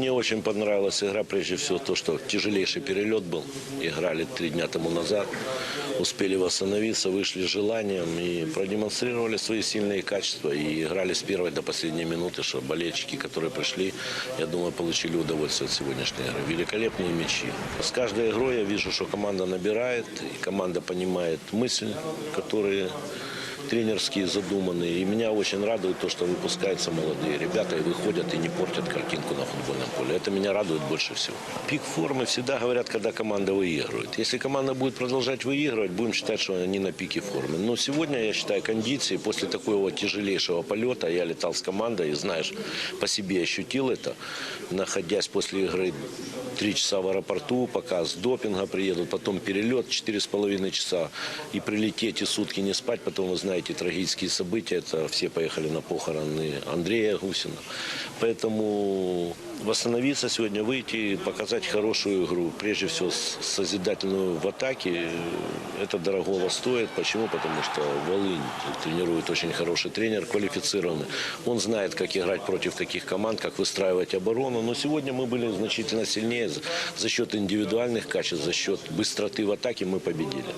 Мне очень понравилась игра, прежде всего то, что тяжелейший перелет был. Играли три дня тому назад. Успели восстановиться, вышли с желанием и продемонстрировали свои сильные качества. И играли с первой до последней минуты, что болельщики, которые пришли, я думаю, получили удовольствие от сегодняшней игры. Великолепные мячи. С каждой игрой я вижу, что команда набирает, и команда понимает мысли, которые тренерские задуманные. И меня очень радует то, что выпускаются молодые ребята и выходят и не портят картинку на футбольном поле. Это меня радует больше всего. Пик формы всегда говорят, когда команда выигрывает. Если команда будет продолжать выигрывать, будем считать, что они на пике формы. Но сегодня, я считаю, кондиции после такого тяжелейшего полета, я летал с командой и, знаешь, по себе ощутил это, находясь после игры три часа в аэропорту, пока с допинга приедут, потом перелет четыре с половиной часа и прилететь и сутки не спать. Потом, вы знаете, трагические события, это все поехали на похороны Андрея Гусина. Поэтому восстановиться сегодня, выйти, показать хорошую игру. Прежде всего, созидательную в атаке. Это дорогого стоит. Почему? Потому что Волынь тренирует очень хороший тренер, квалифицированный. Он знает, как играть против таких команд, как выстраивать оборону. Но сегодня мы были значительно сильнее. За счет индивидуальных качеств, за счет быстроты в атаке мы победили.